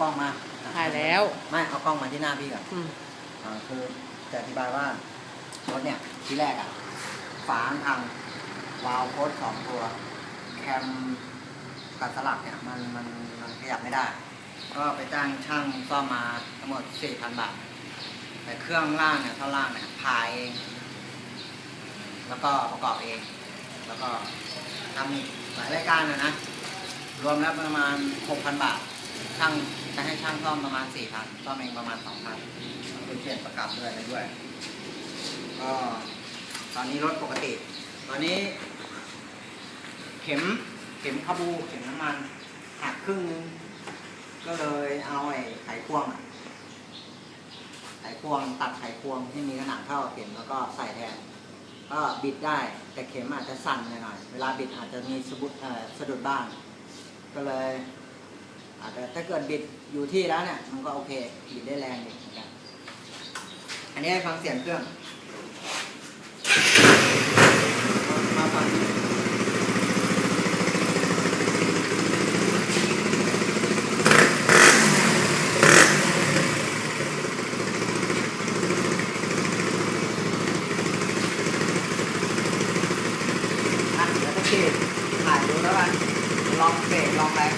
กล้องมาถ่ายแล้ว ไม่เอากล้องมาที่หน้าพี่ก่อนอืมอ่าคือจะอธิบายว่ารถเนี่ยที่แรกอะ ฝาทางวาล์วโค้ดสองตัว แคมกับสลักเนี่ยมันมันมันขยับไม่ได้ ก็ไปจ้างช่างซ่อมมาทั้งหมด4,000บาท แต่เครื่องล่างเนี่ยท่อนล่างเนี่ยพายเอง แล้วก็ประกอบเอง แล้วก็ทำอีกหลายรายการนะนะ รวมแล้วประมาณ6,000บาทช่าง จะให้ช่างซ่อมประมาณ4,000ซ่อมเองประมาณ2,000เป็นเปลี่ยนประกับด้วยอะไรด้วย ก็ตอนนี้รถปกติ ตอนนี้ เข็มเข็มคาบูเข็มน้ำมันหักครึ่งนึงก็เลยเอาไอ้ไขควงอะไขควงตัดไขควงที่มีขนาดเท่าเข็มแล้วก็ใส่แทนก็บิดได้แต่เข็มอาจจะสั่นหน่อยๆเวลาบิดอาจจะมีสะบุดสะดุดบ้าง ก็เลย อาจจะถ้าเกิดบิดอยู่ที่แล้วเนี่ย มันก็โอเคบิดได้แรงอยู่เหมือนกันอันนี้ให้ฟังเสียงเครื่อง มาฟังอะเดี๋ยวตะกี้ถ่ายดูแล้วกันลองเบรกลองแรง